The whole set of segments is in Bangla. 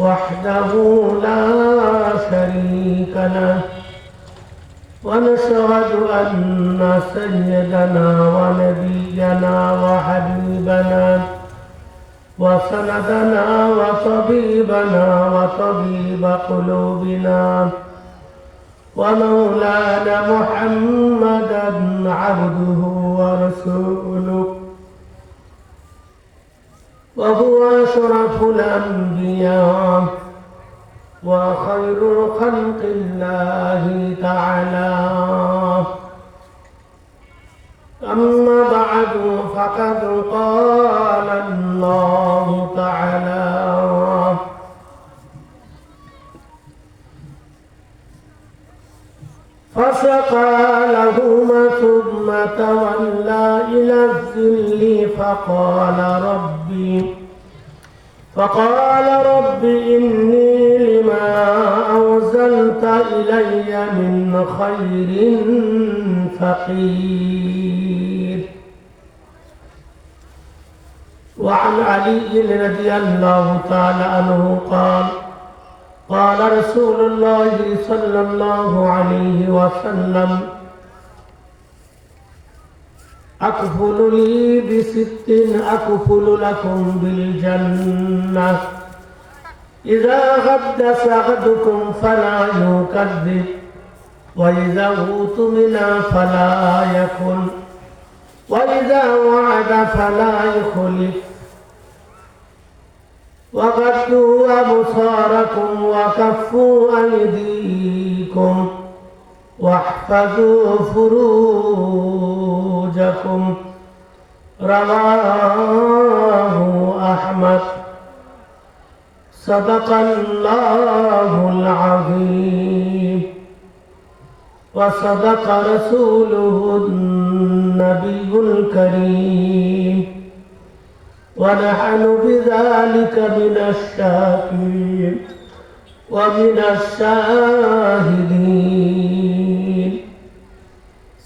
وحده لا شريك له. ونشهد أن سيدنا ونبينا وحبيبنا وسندنا وطبيبنا وطبيب قلوبنا ومولانا محمدا عبده ورسوله. وهو أشرف الأنبياء وخير خلق الله تعالى. أما بعد فقد قال الله تعالى. فسقى لهما ثم تولى إلى الذل فقال ربي فقال رب إني لما أوزلت إلي من خير فقير وعن علي رضي الله تعالى عنه قال قال رسول الله صلى الله عليه وسلم أكفل لي بست أكفل لكم بالجنة إذا غد سعدكم فلا يكذب وإذا أوتمن فلا يكن وإذا وعد فلا يخلف وغضوا أبصاركم وكفوا أيديكم واحفظوا فروجكم. رواه أحمد. صدق الله العظيم. وصدق رسوله النبي الكريم. ونحن بذلك من الشاكرين ومن الشاهدين.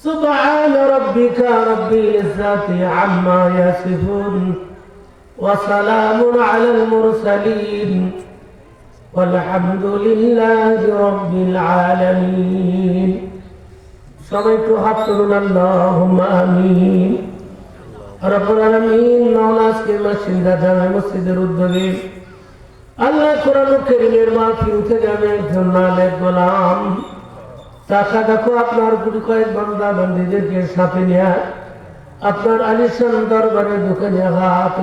سبحان ربك رب العزة عما يصفون وسلام على المرسلين والحمد لله رب العالمين সবাইকে হাত তুলুন আল্লাহুম্মা আমিন রব্বুল আলামিন মাওলা আজকে মসজিদা জামে মসজিদের উদ্যোগে আল্লাহ কোরআন কারীমের মাহফিল থেকে আমি একজন নালেক গোলাম টাকা দেখো আপনার গুটি কয়েক বান্দা বান্দিদেরকে সাথে নিয়ে আপনার আলিশান দরবারে ঢুকে হাত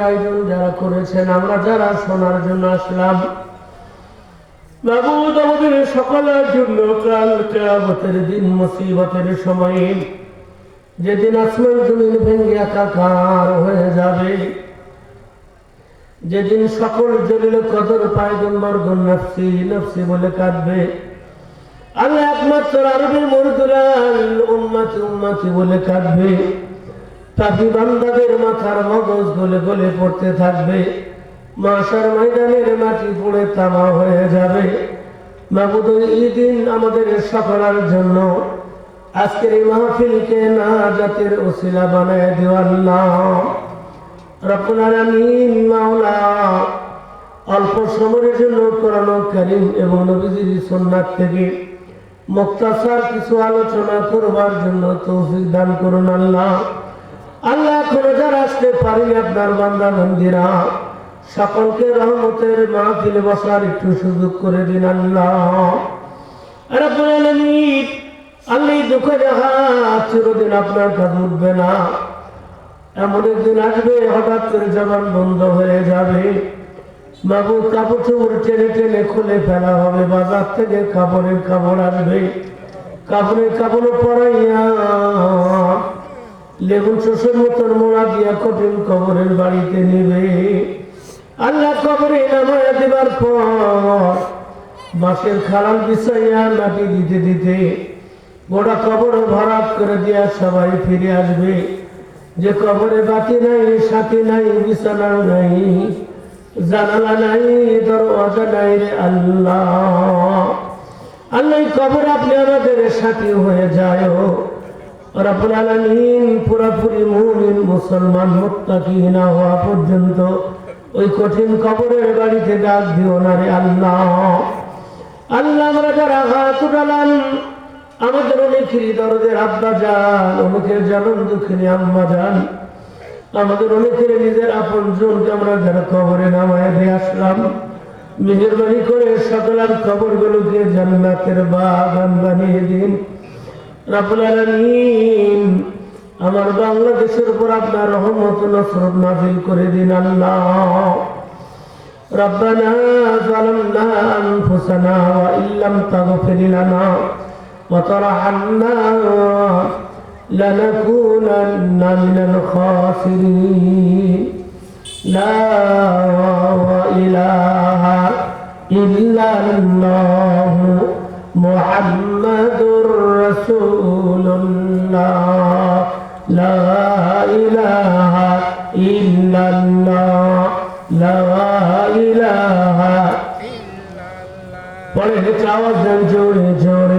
আয়োজন যারা করেছেন, আমরা যারা শোনার জন্য আসলাম। মাবুদ আমাদের সকলের জন্য কাল কেয়ামতের দিন মুসিবতের সময়ে যেদিন আসমান জমিন ভেঙে একাকার হয়ে যাবে যেদিন সকল জলিল কদর পায়গম্বর নফসি নফসি বলে কাঁদবে, আল্লাহ একমাত্র আরবি মরদুলাল উম্মাতি উম্মাতি বলে কাঁদবে তাকি বান্দাদের মাথার মগজ গলে গলে পড়তে থাকবে মাসার ময়দানের মাটি পড়ে তামা হয়ে যাবে। মাবুদ এই দিন আমাদের সকলার জন্য আজকের এই মাহফিলকে না জাতের ওসিলা বানায় দেওয়াল্লাহ রব্বুল আলামিন মাওলা, অল্প সময়ের জন্য কোরআন কারীম এবং নবীজির সুন্নাত থেকে মুক্তাসার কিছু আলোচনা করবার জন্য তৌফিক দান করুন আল্লাহ। আল্লাহ এখনও যারা আসতে পারিনি আপনার বান্দা বন্দিরা, সকলকে রহমতের মাহফিলে বসার একটু সুযোগ করে দিন আল্লাহ। রব্বুল আলামিন, আল্লাহ দুঃখ দেখা চিরদিন আপনার কাছে উঠবে না। এমন একদিন আসবে, হঠাৎ করে জবান বন্ধ হয়ে যাবে। বাবু কাপড় চোপড় টেনে টেনে খুলে ফেলা হবে, বাজার থেকে কাপড়ের কাপড় আসবে। কাপড়ের কাপড় পরাইয়া লেবু শোষের মতন মোড়া দিয়া কঠিন কবরের বাড়িতে নেবে। আল্লাহ কবরে নামায় দেবার পর বাঁশের খালাল বিছাইয়া মাটি দিতে দিতে গোটা কবর ভরাট করে দিয়া সবাই ফিরে আসবে। যে কবরে বাতি নাই, সাথী নাই, বিছানা নাই, জানালা নাই, দরওয়াজা নাই রে আল্লাহ। আল্লাহ কবর আপনি আমাদের সাথী হয়ে যায় রব্বুল আলামিন পুরাপুরি মুমিন, মুসলমান না হওয়া পর্যন্ত ওই কঠিন কবরের বাড়িতে ডাক দিও না রে আল্লাহ। আল্লাহ, আমরা যারা হাত উঠালাম আমাদের অনেকের দরদের আব্বা যান অনেকের জানন দুঃখিনী আম্মা যান আমাদের অনেকের নিজের আপন জনকে আমরা যারা কবরে নামায় দিয়ে আসলাম মেহরবানি করে সকলের কবরগুলোকে জান্নাতের বাগান বানিয়ে দিন রাবুল আলামিন আমার বাংলাদেশের উপর আপনার রহমত নসরত নাজিল করে দিন আল্লাহ ربنا ظلمنا أنفسنا وإن لم تغفر لنا وترحمنا لنكونن من الخاسرين لا إله إلا الله محمد رسول الله لا إله إلا الله لا إله পরে আওয়াজ দেন জোরে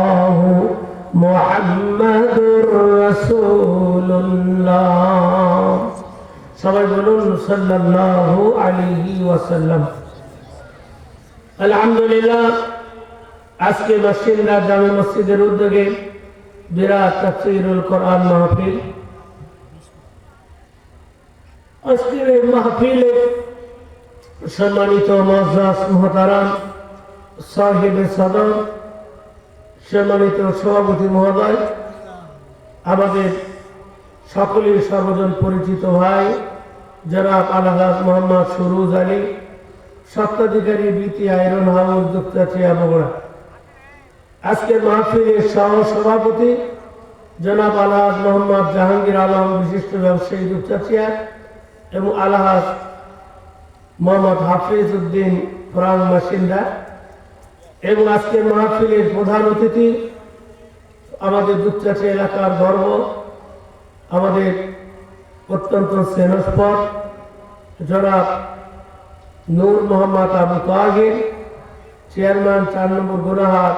মোহাম্মদুর রাসূলুল্লাহ। সবাই বলুন সাল্লাল্লাহু আলাইহি ওয়াসাল্লাম। আলহামদুলিল্লাহ, আজকে বাসিন্দা জামে মসজিদের উদ্যোগে বিরাট তাফসীরুল কোরআন মাহফিল। আজকের এই মাহফিলে সম্মানিত মজাস মোহতারাম সাহেবে সদর সম্মানিত সভাপতি মহোদয়, আমাদের সকলের সর্বজন পরিচিত ভাই, জনাব আলহাজ মোহাম্মদ সুরুজ আলী সত্ত্বাধিকারী বিটি আয়রন হাউস দুপচাচিয়া বগুড়া। আজকের মাহফিলের সহ সভাপতি জনাব আলহাজ মোহাম্মদ জাহাঙ্গীর আলম, বিশিষ্ট ব্যবসায়ী দুপচাচিয়া এবং আলহাজ মোহাম্মদ হাফিজ উদ্দিন ফ্রাং বাসিন্দা। এবং আজকের মাহফিলের প্রধান অতিথি আমাদের দুপচাচি এলাকার গর্ব আমাদের অত্যন্ত স্নেহস্পদ জনাব নূর মোহাম্মদ আবু তাহির, চেয়ারম্যান চার নম্বর গুনাহাট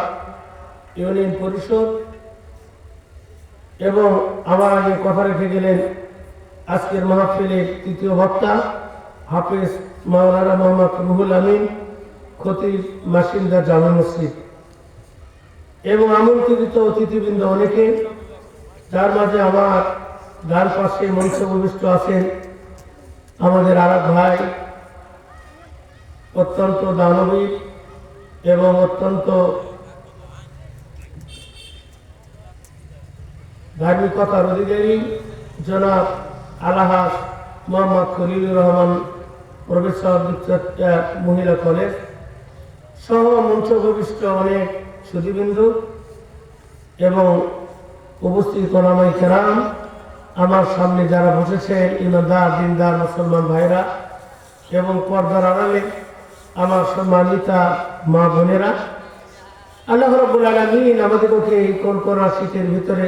ইউনিয়ন পরিষদ, এবং আমার আগে কথা রেখে গেলেন আজকের মাহফিলের তৃতীয় বক্তা হাফিজ মাওলানা মোহাম্মদ রুহুল আমিন। খতিব মাসিন্দা জামা মসজিদ। এবং আমন্ত্রিত অতিথিবৃন্দ অনেকে, যার মাঝে আমার ডান পাশে মঞ্চ ভূমিষ্ঠ আছেন আমাদের আর ভাই, অত্যন্ত দানবী এবং অত্যন্ত ধার্মিকতার অধিকারী জনাব আলাহাস মোহাম্মদ খলিলুর রহমান, প্রফেসর মহিলা কলেজ। সহ মঞ্চভূমিষ্ঠ অনেক সুদীবিন্দু এবং উপস্থিত ওলামাই কেরাম, আমার সামনে যারা বসেছেন, ইমানদার, দিনদার মুসলমান ভাইরা এবং পর্দার আড়ালে আমার সম্মানিতা মা বোনেরা, আল্লাহ রব্বুল আলমিন আমাদেরকে এই কনকনা শীতের ভিতরে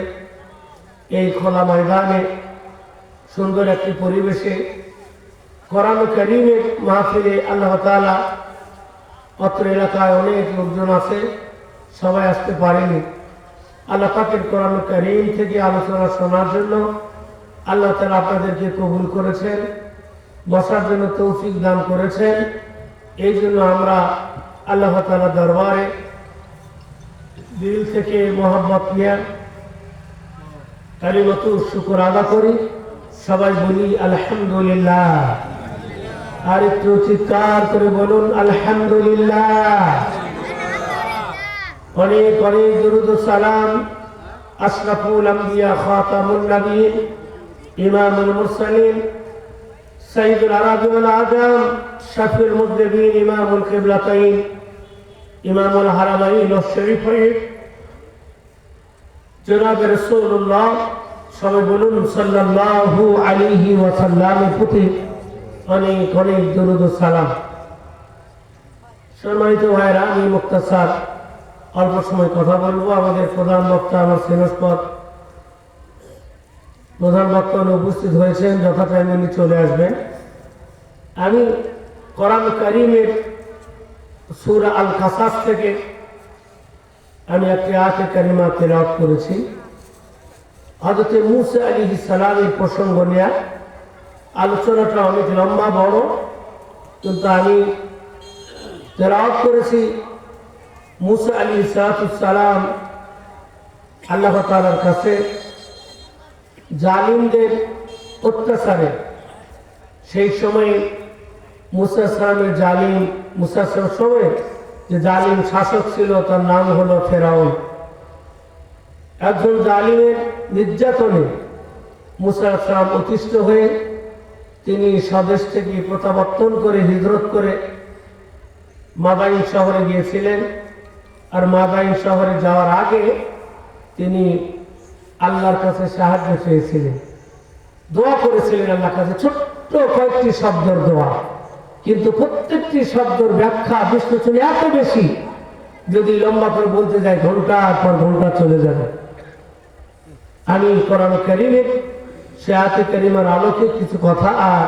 এই খোলা ময়দানে সুন্দর একটি পরিবেশে কোরআন করিমের মাহফিলে আল্লাহ তালা অত্র এলাকায় অনেক লোকজন আছে, সবাই আসতে পারেনি। আল্লাহ পাকের কোরআন করিম থেকে আলোচনা শোনার জন্য আল্লাহ তালা আপনাদেরকে কবুল করেছেন, বসার জন্য তৌফিক দান করেছেন। এই জন্য আমরা আল্লাহ তালা দরবারে দিল থেকে মোহাম্মত নিয়ে কালিমত শুকুর আদা করি। সবাই বলি, আলহামদুলিল্লাহ। আর একটু চিৎকার করে বলুন, আলহামদুলিল্লাহ। অনেক অনেক দরুদ সালাম আশরাফুল আম্বিয়া খাতামুন নবীন ইমামুল মুরসালিন, সাইদুল আরবি ওয়াল আজম, শাফিউল মুজদিবিন, ইমামুল কিবলাতাইন, ইমামুল হারামাইন ও শরীফাইন। জনাব রাসূলুল্লাহ, সবাই বলুন, সাল্লাল্লাহু আলাইহি ওয়াসাল্লামের প্রতি অনেক অনেক দরুদ সালাম। সম্মানিত ভাইরা আমি মুক্তাসার। অল্প সময় কথা বলব। আমাদের প্রধান বক্তা আমার সেনস্পদ প্রধান বক্তা উপস্থিত হয়েছেন যথা টাইমে উনি চলে আসবেন। আমি কোরআন করিমের সুর আল কাসাস থেকে আমি একটি আয়াতে কারিমা তেলাওয়াত করেছি। হজরতে মুসা আলী সালামের প্রসঙ্গ নেয়া। আলোচনাটা অনেক লম্বা, বড়, কিন্তু আমি তেলাওয়াত করেছি মুসা আলী সালাম আল্লাহ তালার কাছে জালিমদের অত্যাচারে। সেই সময়ে মুসা সালামের জালিম, মুসা সালামের সময় যে জালিম শাসক ছিল, তার নাম হলো ফেরাউন। একজন জালিমের নির্যাতনে মুসা সালাম অতিষ্ঠ হয়ে তিনি স্বদেশ থেকে প্রত্যাবর্তন করে হিজরত করে মাদাইন শহরে গিয়েছিলেন। আর মাদাইন শহরে যাওয়ার আগে তিনি আল্লাহর কাছে সাহায্য চেয়েছিলেন। দোয়া করেছিলেন আল্লাহর কাছে, ছোট্ট কয়েকটি শব্দের দোয়া। কিন্তু প্রত্যেকটি শব্দের ব্যাখ্যা বিশ্লেষণ এত বেশি, যদি লম্বা করে বলতে যায় ঘণ্টা পর ঘণ্টা চলে যাবে। আমি কোরআন করিমের সে হাতে করিমার আলোকে কিছু কথা আর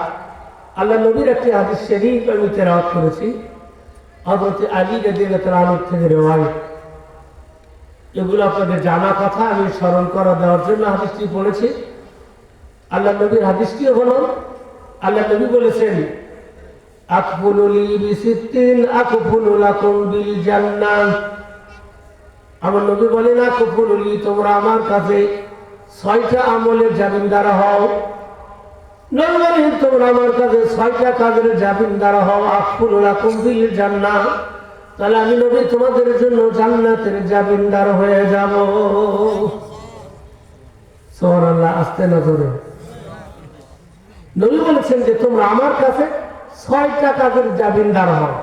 আল্লাহ নবীর একটি আদেশ শরীফ আমি তেরাওয়াত করেছি। হজরত আলী রাজিয়াতের আলোক থেকে রেওয়ায় এগুলো আপনাদের জানা কথা, আমি স্মরণ করা দেওয়ার জন্য হাদিসটি পড়েছি। আল্লাহ নবীর হাদিসটিও হল, আল্লাহ নবী বলেছেন আমার নবী বলেন তোমরা আমার কাছে ছয়টা আমলের জামিনদার হও। তোমরা আমার কাছে ছয়টা কাজের জামিনদার হও। আকফুলু লাকুম বিল জান্নাহ। তাহলে আমি নবী তোমাদের জন্য জান্নাতের জামিনদার হয়ে যাব। সোহরাল্লাহ আসতে না নবী বলেছেন যে তোমরা আমার কাছে ছয়টা কাজের জামিনদার হও।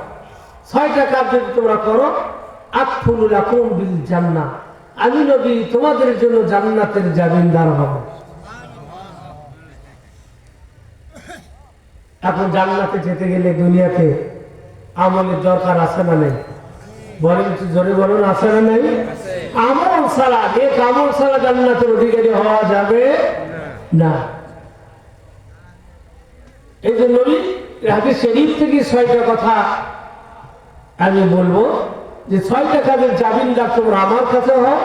ছয়টা কাজ যদি তোমরা করো আতফুলুল আকুম বিল জান্নাহ। আমি নবী, তোমাদের জন্য জান্নাতের জামিনদার হব। এখন জান্নাতে যেতে গেলে দুনিয়াতে আমলের দরকার আছে না নেই? বলেন জোরে বলুন, আছে না নেই? আমল ছাড়া এক আমল ছাড়া জান্নাতের অধিকারী হওয়া যাবে না। এই জন্য হাদিস শরীফ থেকে ছয়টা কথা আমি বলব। যে ছয়টা কাজের জামিনদার তোমরা আমার কাছে হও,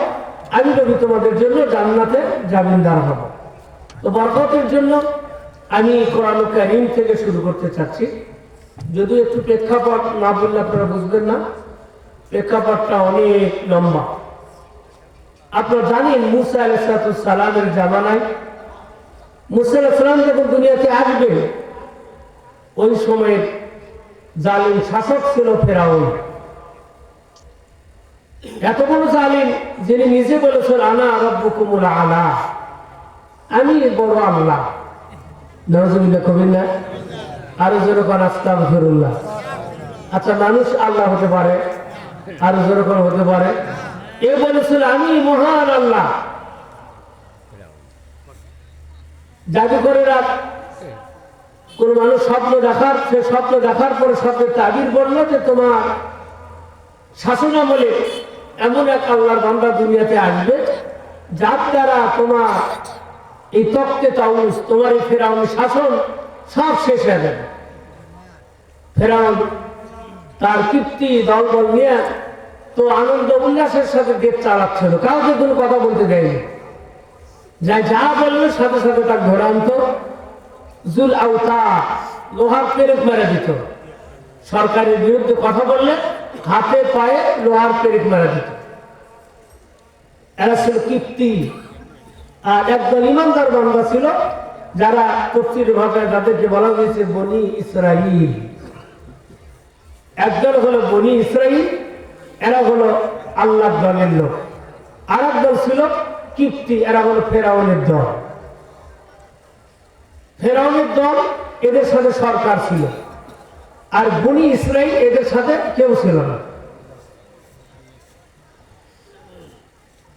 আমি নবী তোমাদের জন্য জান্নাতে জামিনদার হব। তো বরকতের জন্য আমি কোরআন কারিম থেকে শুরু করতে চাচ্ছি। যদি একটু প্রেক্ষাপট না বললে আপনারা বুঝবেন না, প্রেক্ষাপটটা অনেক লম্বা। আপনারা জানেন মুসা আলাইসালামের জামানায় মুসা আলাইসালাম যখন দুনিয়াতে আসবেন, ওই সময়ের জালিম শাসক ছিল ফেরাউন। এত বড় জালিম যিনি নিজে বলেছেন, আনা রব্বুকুমুল আলা। আমি বড় আল্লাহ। নজরুল্লাহ কবির না? আরও যেরকম আস্তাম ফেরুল্লাহ আচ্ছা মানুষ আল্লাহ হতে পারে, আরও যেরকম হতে পারে। এ আমি মহান আল্লাহ। কোন মানুষ স্বপ্ন দেখার, সে স্বপ্ন দেখার পরে স্বপ্নের তাবির বলল যে তোমার শাসন আমলে এমন এক আল্লাহর বান্দা দুনিয়াতে আসবে, যার দ্বারা তোমার এই তক্তে তাউস, তোমার এই ফেরাউন শাসন সব শেষ হয়ে যাবে। ফেরাউন তার কীর্তি দল বল নিয়ে তো আনন্দ উল্লাসের সাথে দেশ চালাচ্ছিল কাউকে কোনো কথা বলতে দেয়নি। যা যা বলবে, সাথে সাথে তার ধরে আনতো জুল আউতা লোহার পেরেক মেরে দিত। সরকারের বিরুদ্ধে কথা বললে হাতে পায়ে লোহার পেরেক মেরে দিত। এরা ছিল কীর্তি আর একদল ইমানদার বান্দা ছিল যারা তফসির ভাষায় যাদেরকে বলা হয়েছে বনি ইসরাইল। একদল হলো বনি ইসরাইল, এরা হলো আল্লাহ দলের লোক। আর দল ছিল কীর্তি এরা হলো ফেরাউনের দল। ফেরাউনের দল এদের সাথে সরকার ছিল। আর বনি ইসরাইল এদের সাথে কেউ ছিল না।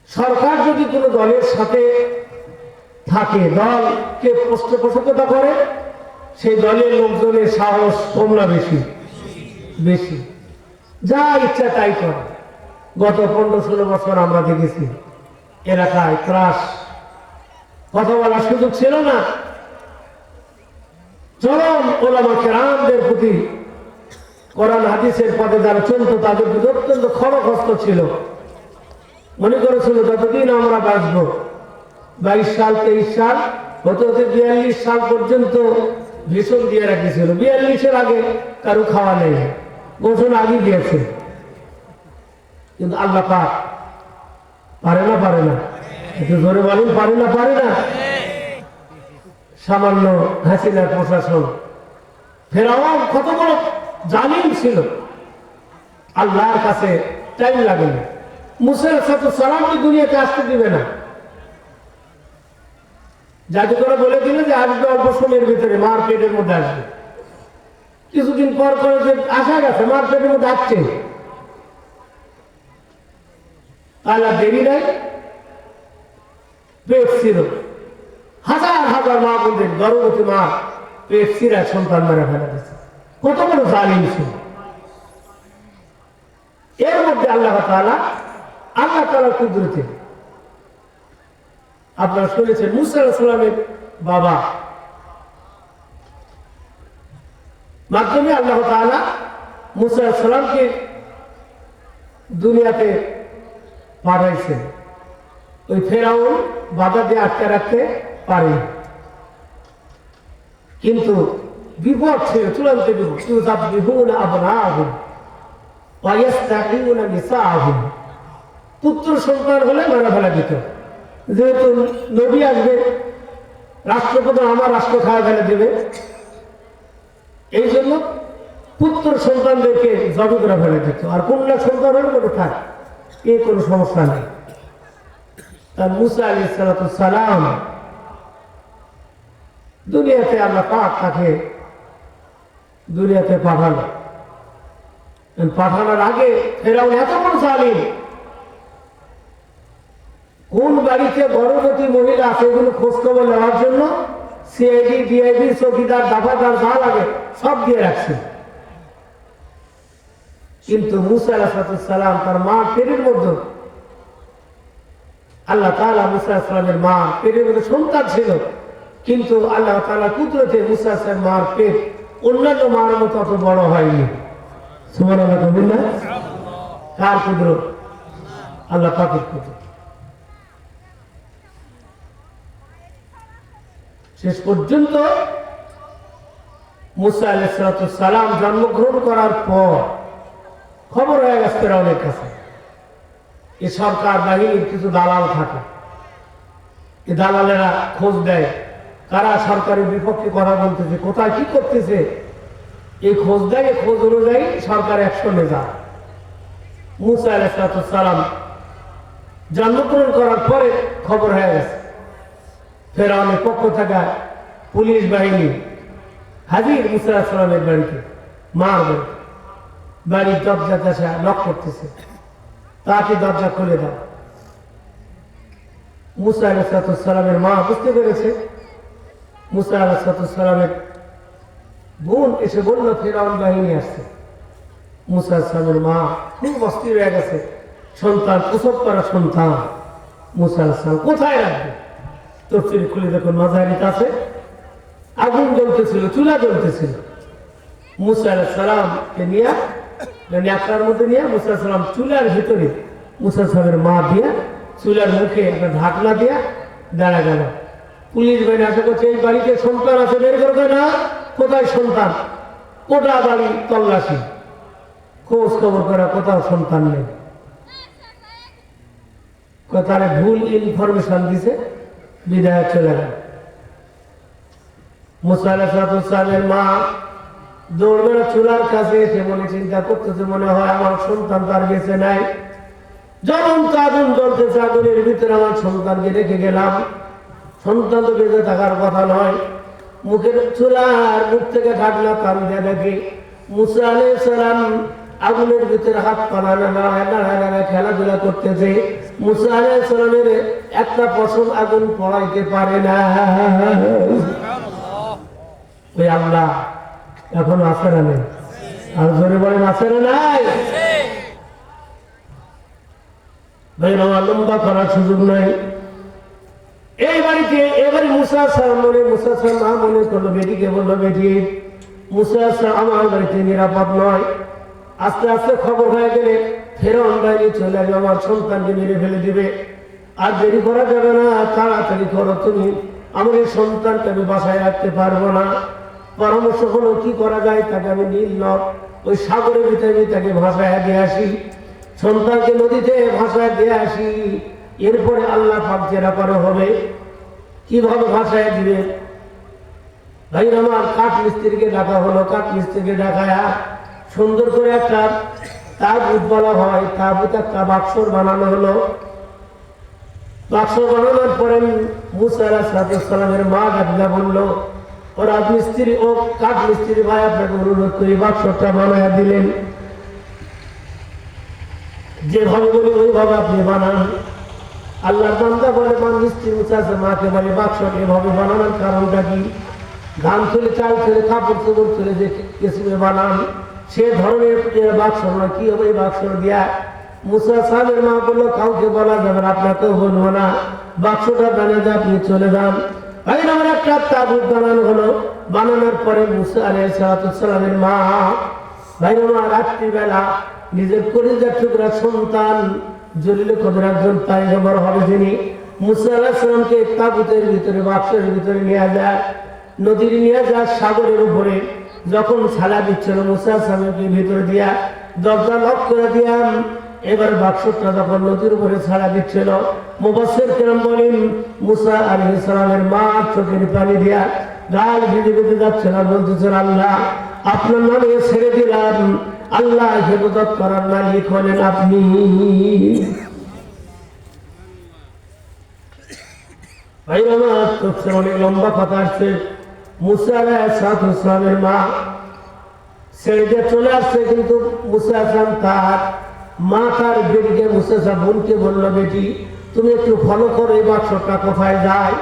সরকার যদি কোনো দলের সাথে থাকে দলকে পৃষ্ঠপোষকতা করে, সেই দলের লোকজনের সাহস না বেশি? বেশি। যা ইচ্ছা তাই করে। গত পনেরো ষোলো বছর আমরা দেখেছি, এলাকায় ক্রাস কথা বলার সুযোগ ছিল না। চরম ওলামা কেরামদের প্রতি কোরআন, হাদিসের পথে যারা চলতো, তাদের প্রতি অত্যন্ত খরখস্ত ছিল। মনে করেছিল, যতদিন আমরা বাঁচব, বাইশ সাল, তেইশ সাল হতে হতে বিয়াল্লিশ সাল পর্যন্ত ভীষণ দিয়ে রাখিছিল। বিয়াল্লিশের আগে কারও খাওয়া নেই। ঘোষণা আগে দিয়েছে। কিন্তু আল্লাহ পাক পারে না পারে না। একটু জোরে বলুন, পারে না পারে না? সামান্য হাসিনার প্রশাসন। ফেরাও কত বড় জালিম ছিল। আল্লাহর কাছে টাইম লাগে না। মুসের সাথে সালামকে দুনিয়াতে আসতে দিবে না। জাদু করে বলে দিল যে আসবে অল্প সময়ের ভিতরে মার পেটের মধ্যে আসবে। কিছুদিন পর করে যে আসা গেছে মার পেটের মধ্যে আসছে। আল্লাহ দেরি নাই। পেট হাজার হাজার মা বোনদের গর্ভবতী মা পেট ছিঁড়া সন্তান মেরে ফেলা গেছে কত বড় জালিম ছিল? এর মধ্যে আল্লাহ তাআলা আল্লাহ তাআলা কুদরতে। আপনারা শুনেছেন মুসা আলাইহিস সালামের বাবা। মাধ্যমে আল্লাহ তাআলা মুসা আলাইহিস সালামকে দুনিয়াতে পাঠাইছেন। ওই ফেরাউন বাধা দিয়ে আটকে রাখতে পারে কিন্তু বিপদ ছিল চূড়ান্ত বিপদ ইউযাব্বিহুন আবনাহুম ওয়া ইস্তাহিউনা নিসাআহুম পুত্র সন্তান হলে মারা ফেলা দিত। যেহেতু নবী আসবে রাষ্ট্রপ্রধান আমার রাষ্ট্র খাওয়া ফেলে দেবে। এই জন্য পুত্র সন্তানদেরকে জবে করে ফেলে দিত। আর কন্যা সন্তান হলে কোনো থাক, এ কোনো সমস্যা নেই। তার মুসা আলী সালাম দুনিয়াতে আল্লাহ পাক তাকে দুনিয়াতে পাঠালো। পাঠানোর আগে ফেরাউন এত বড় জালিম। কোন বাড়িতে গর্ভবতী মহিলা আছে খোঁজ খবর নেওয়ার জন্য সিআইডি ডিআইডি চৌকিদার, দাফাদার যা লাগে সব দিয়ে রাখছে। কিন্তু মুসা আলাহাতাম তার মা পেটের মধ্যে, আল্লাহ তালা মুসা আসলামের মা পেটের মধ্যে সন্তান ছিল। কিন্তু আল্লাহ তালা কুদরতে মুসা মার পেট অন্যান্য মার মতো অত বড় হয়নি। সুমান আল্লাহ কবির না? কার কুদরত? আল্লাহ পাকের কুদরত। শেষ পর্যন্ত মুসা আলাইসালাম জন্মগ্রহণ করার পর খবর হয়ে গেছে ফেরাউনের কাছে। এ সরকার বাহিনীর কিছু দালাল থাকে। এ দালালেরা খোঁজ দেয়। কারা সরকারের বিপক্ষে কথা বলতেছে, কোথায় কি করতেছে? এই খোঁজ দেয় এই খোঁজ অনুযায়ী সরকার অ্যাকশনে যায়। মুসা আলাইসালাম জন্মগ্রহণ করার পরে খবর হয়ে গেছে, ফেরাউনের পক্ষ থাকা পুলিশ বাহিনী হাজির মুসা সালামের বাড়িতে মার বাড়ির দরজা চাষা নক করতেছে, তাকে দরজা খুলে দাও মুসা আলাইসালামের মা বুঝতে পেরেছে মুসা আলাহামের বোন এসে বলল, ফেরাউন বাহিনী আসছে। মুসা সালামের মা খুব অস্থির হয়ে গেছে। সন্তান প্রসব করা সন্তান। মুসা আলাহাম কোথায় রাখবে? তফসিল খুলে দেখুন মাঝারিত আছে। আগুন জ্বলতেছিল, চুলা জ্বলতেছিল। মুসা সালামকে নিয়ে ন্যাকড়ার মধ্যে নিয়ে মুসা সালাম চুলার ভিতরে মুসা সাহেবের মা দিয়ে চুলার মুখে একটা ঢাকনা দিয়ে দাঁড়া গেল। পুলিশ বাহিনী আশা করছে, এই বাড়িতে সন্তান আছে, বের করবে না। কোথায় সন্তান? কোটা বাড়ি তল্লাশি। খোঁজ খবর করা কোথাও সন্তান নেই। তারা ভুল ইনফরমেশন দিছে বিদায় চলে গেল। মুসা মা দৌড়বে না চুলার কাছে এসে মনে চিন্তা করতেছে মনে হয় আমার সন্তান তার বেঁচে নাই? যখন আগুন জ্বলতেছে আগুনের ভিতরে আমার সন্তানকে রেখে গেলাম সন্তান তো বেঁচে থাকার কথা নয়। মুখের চুলার মুখ থেকে ঢাকনা টান দিয়ে দেখে মুসা আলাই সালাম আগুনের ভিতরে হাত নাড়ায় খেলাধুলা করতেছে। মুসা আলাই সালামের একটা পশম আগুন পড়াইতে পারে না। ওই আল্লাহ এখন না নেই? আর জোরে বলেন আছে না নাই? ভাই লম্বা করার সুযোগ নাই। এই বাড়িতে এবারে মুসা সালাম মনে, মুসা সালাম মা মনে করল, বেটিকে বলল, বেটি, মুসা সালাম আমার বাড়িতে নিরাপদ নয়। আস্তে আস্তে খবর হয়ে গেলে ফেরন বাড়ি চলে আসবে, আমার সন্তানকে মেরে ফেলে দিবে। আর দেরি করা যাবে না, তাড়াতাড়ি করো তুমি। আমার এই সন্তানকে আমি বাসায় রাখতে পারব না। পরামর্শ হলো, কি করা যায় তাকে আমি নীল নদ, ওই সাগরের ভিতরে তাকে ভাসায় দিয়ে আসি। সন্তানকে নদীতে ভাসায় দিয়ে আসি। এরপরে আল্লাহ পাক জেরা করে হবে কীভাবে ভাষায় দিবে? ভাই, আমার কাঠ মিস্ত্রিকে ডাকা হলো, কাঠ মিস্ত্রিকে ডাকায়া সুন্দর করে একটা তাবুত বলা হয়। তাবুত একটা বাক্সর বানানো হলো। বাক্স বানানোর পরে মুসা সালামের মা ডাকলা বলল ও রাজমিস্ত্রি ও কাঠ মিস্ত্রি ভাই, আপনাকে অনুরোধ করি, বাক্সটা বানায় দিলেন। যেভাবে বলি ওইভাবে আপনি বানান। আল্লাহর বান্দা বলে, মান মিস্ত্রি মুচাছে মাকে বলে, বাক্স এভাবে বানানোর কারণটা কি? ধান তুলে চাল তুলে কাপড় চোপড় তুলে যে কেসিমে বানান, সে ধরনের বাক্স না কি হবে এই বাক্স দিয়া? মুসা সাহেবের মা বলল, কাউকে বলা যাবে না আপনাকেও বলব না। বাক্সটা বানিয়ে আপনি চলে যান। ভাই, আমার একটা তাবুত বানানো হলো। বানানোর পরে মুসা আলাই সালামের মা, ভাই, আমার রাত্রিবেলা নিজের কলিজার টুকরা সন্তান জলিলে কদর একজন পাইগম্বর হবে যিনি মুসা আলাহ সালামকে তাবুতের ভিতরে, বাক্সের ভিতরে নিয়ে যায়। নদীর নিয়ে যায় সাগরের উপরে। যখন ছালা দিচ্ছিল, মুসা সালামকে ভিতরে দিয়া দরজা লক করে দিয়াম এবার বাক্সটা যখন নদীর উপরে ছাড়া দিচ্ছিল মুবাসের কেরম বলেন, মুসা আলী সালামের মা চোখের পানি দিয়া গাল ভিজে ভিজে যাচ্ছে না বলতেছেন আল্লাহ আপনার নামে ছেড়ে দিলাম। আল্লাহ হেফাজত করার মালিক হলেন আপনি। ভাই আমার অনেক লম্বা কথা আসছে। মা ছেড়ে চলে আসছে, কিন্তু তার মা তার মুসা বোনকে বলল, বেটি, তুমি একটু ফলো করো, এই বাক্সটা কোথায় যায়?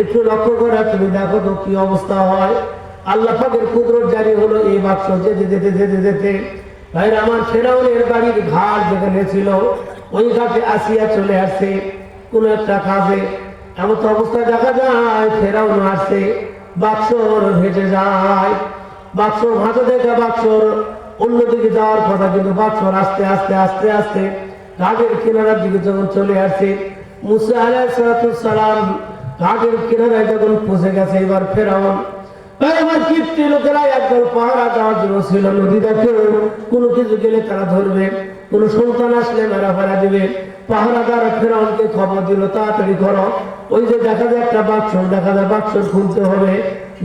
একটু লক্ষ্য করে, তুমি দেখো তো কি অবস্থা হয়। আল্লাহ পাকের কুদরত জারি হলো এই বাক্স যেতে যেতে যেতে যেতে ভাইরা, আমার ফেরাউনের বাড়ির ঘাট যেখানে ছিল, ওই ঘাটে আসিয়া চলে আসছে কোন একটা কাজে এমন তো অবস্থা দেখা যায়, ফেরাউন আসছে বাক্সর ভেসে যায়। বাক্সর ভাতে দেখা বাক্সর, অন্যদিকে যাওয়ার কথা কিন্তু বাক্সর আস্তে আস্তে আস্তে আস্তে ঘাটের কিনারার দিকে যখন চলে আসছে মুসা আলাইসালাম ঘাটের কিনারায় যখন পৌঁছে গেছে, এবার ফেরাউন তাই আমার কীর্তি লোকেরা নদী দেখে কোনো কিছু গেলে তারা ধরবে। কোনো সন্তান আসলে মেরা ফেরা দিবে। পাহারা দ্বারা ফেরাউনকে খবর তাড়াতাড়ি দেখা যায় বাক্স, দেখা খুলতে হবে।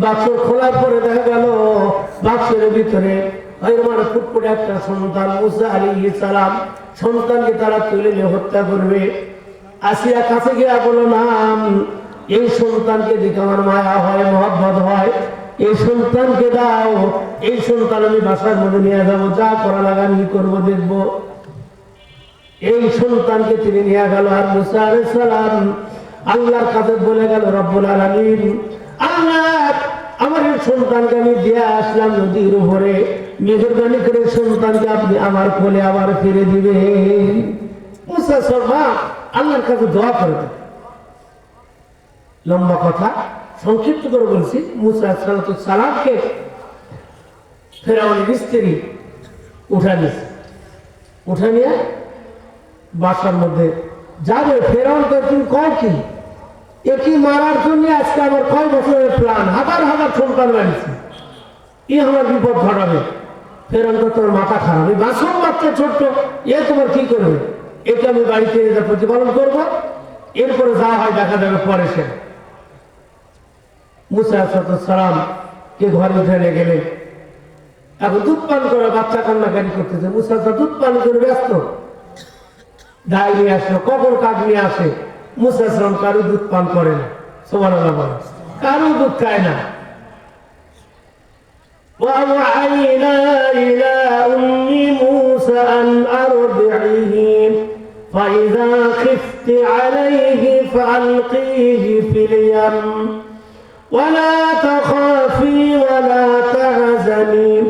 বাক্স খোলার পরে দেখা গেল, বাক্সের ভিতরে আমার ফুটফুটে একটা সন্তান, মুসা সালাম। সন্তানকে তারা তুলে নিয়ে হত্যা করবে। আসিয়া কাছে গিয়া বলো নাম এই সন্তানকে দেখে আমার মায়া হয়, মহব্বত হয়। এই সন্তানকে দাও, এই সন্তান আমি বাসার মধ্যে নিয়ে যাব, যা করা লাগা আমি করব, দেখব। এই সন্তানকে তিনি নিয়ে গেল আর সালাম। আল্লাহর কাছে বলে গেল, রব্বুল আলামিন, আল্লাহ, আমার এই সন্তানকে আমি দিয়ে আসলাম নদীর উপরে। মেহরবানি করে সন্তানকে আপনি আমার কোলে আবার ফিরে দিবেন। মুসা, শর্মা, আল্লাহর কাছে দোয়া করে লম্বা কথা। সংক্ষিপ্ত করে বলছি, মুসা সালামকে ফেরাউনের স্ত্রী উঠা নিয়েছে। উঠা নিয়ে বাসার মধ্যে যাবে। ফেরাউন তুমি কয় কি? একই মারার জন্য আজকে আমার কয় বছরের প্ল্যান হাজার হাজার সন্তান মারিছি ই আমার বিপদ ঘটাবে। ফেরাউন তো তোর মাথা খারাপ। এই বাসন বাচ্চা ছোট্ট, এ তোমার কি করবে? এটা আমি বাড়িতে এটা প্রতিপালন করব। এরপরে যা হয় দেখা যাবে পরে সে। মুসা সালাম কে ঘরে উঠে নিয়ে গেলেন এখন দুধ পান করে বাচ্চা কান্নাকারি করতেছে মুসা তো দুধ পান করে ব্যস্ত ডাই নিয়ে আসলো কখন কাক নিয়ে আসে মুসা সালাম কারো দুধ পান করে না সমান বলে কারো দুধ খায় না وأوحينا إلى أم موسى أن أرضعيه فإذا خفت عليه فألقيه في اليم ولا تخافي ولا تحزني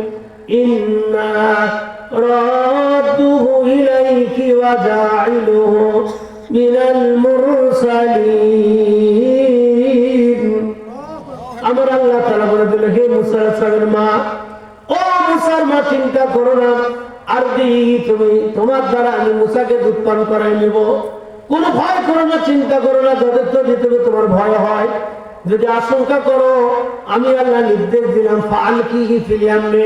إنا رادوه إليك وجاعله من المرسلين আমার আল্লাহ তালা বলে দিল হে মুসার সাহেবের মা ও মুসার মা চিন্তা করো না আর দি তুমি তোমার দ্বারা আমি মুসাকে দুধ পান করাই নেব কোনো ভয় করো না চিন্তা করো না যাদের তো দিতে হবে তোমার ভয় হয় যদি আশঙ্কা করো আমি আল্লাহ নির্দেশ দিলাম ফাল কি ফিরিয়ে আনবে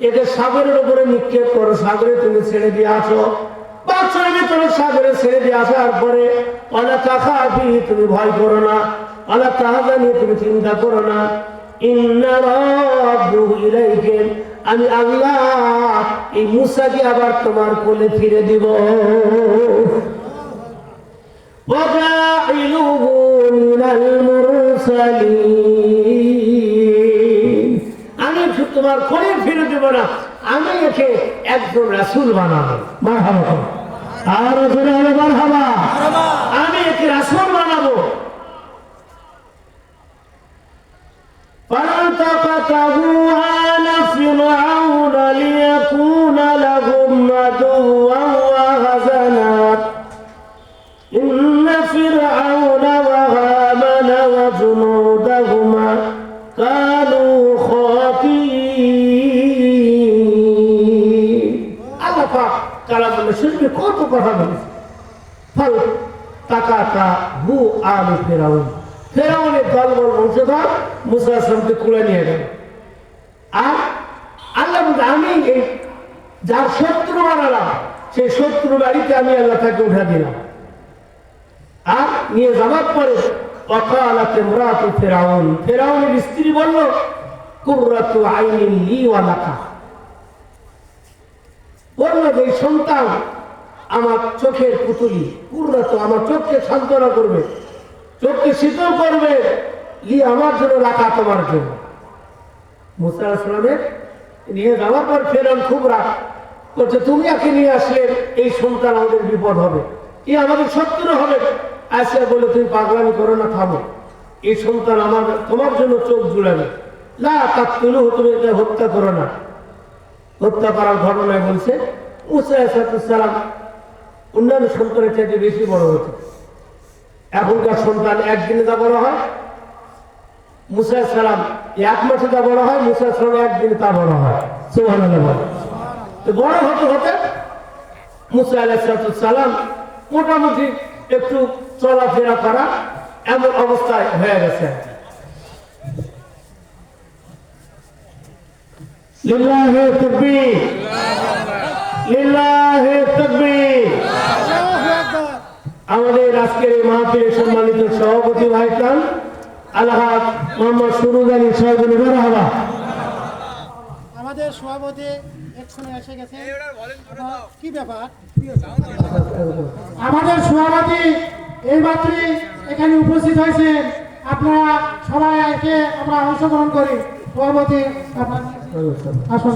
এতে সাগরের উপরে নিক্ষেপ করো সাগরে তুমি ছেড়ে দিয়ে আসো। না। আমি আল্লাহ এই মুসাকে আবার তোমার কোলে ফিরে দিব। আমি তোমার করে ফিরে দেবো না। আমি একে একজন রাসুল বানাবো। আমি একে রাসুল বানাবো। পাল্টা পাতা শুনবে কত কথা বলেছে। ফল তাকাতা হু আলু ফেরাউন। ফেরাউনের দলবল বংশধর মুসা কুলে নিয়ে গেল আর আল্লাহ আমি এই যার শত্রু বানালাম, সেই শত্রু বাড়িতে আমি আল্লাহ তাকে উঠা দিলাম। আর নিয়ে যাওয়ার পরে, অকালাতে মুরাতু ফেরাউন। ফেরাউনের স্ত্রী বলল, কুর্রাতু আইনিন লি ওয়া লাকা। বলল, যে সন্তান আমার চোখের পুতুলি। কুর্রাতু আমার চোখকে সান্ত্বনা করবে, চোখকে শীতল করবে, ই আমার জন্য রাখা তোমার জন্য। মুসা নিয়ে যাওয়ার পর ফেরান খুব রাগ বলছে তুমি একে নিয়ে আসলে এই সন্তান আমাদের বিপদ হবে। এ আমাদের শত্রু হবে। আসিয়া বলে তুমি পাগলামি করো না, থামো। এই সন্তান আমার, তোমার জন্য চোখ জুড়াবে। না তার তুলু তুমি হত্যা করো না। হত্যা করার ঘটনায় বলছে, মুসা অন্যান্য সন্তানের চাইতে বেশি বড় হতো এখনকার সন্তান একদিনে যা বড় হয়, মুসা সালাম এক মাসে যা বড় হয়, মুসা সালাম একদিনে তা বড় হয়। বলে। তো বড় হতে হতে মোটামুটি একটু চলাফেরা করা এমন অবস্থায় হয়ে গেছে। লিল্লাহে তাকবীর। লিল্লাহে তাকবীর। আমাদের আজকের এই মাহফিলের সম্মানিত সভাপতি ভাইকান আলহাদ মোহাম্মদ সুরুজ আলী সহগুলি হবা। আমাদের সভাপতি ব্যাপার? আমাদের সভাপতি এখানে উপস্থিত হয়েছে। আপনারা সবাই একে আমরা অংশগ্রহণ করি। সভাপতি আসন।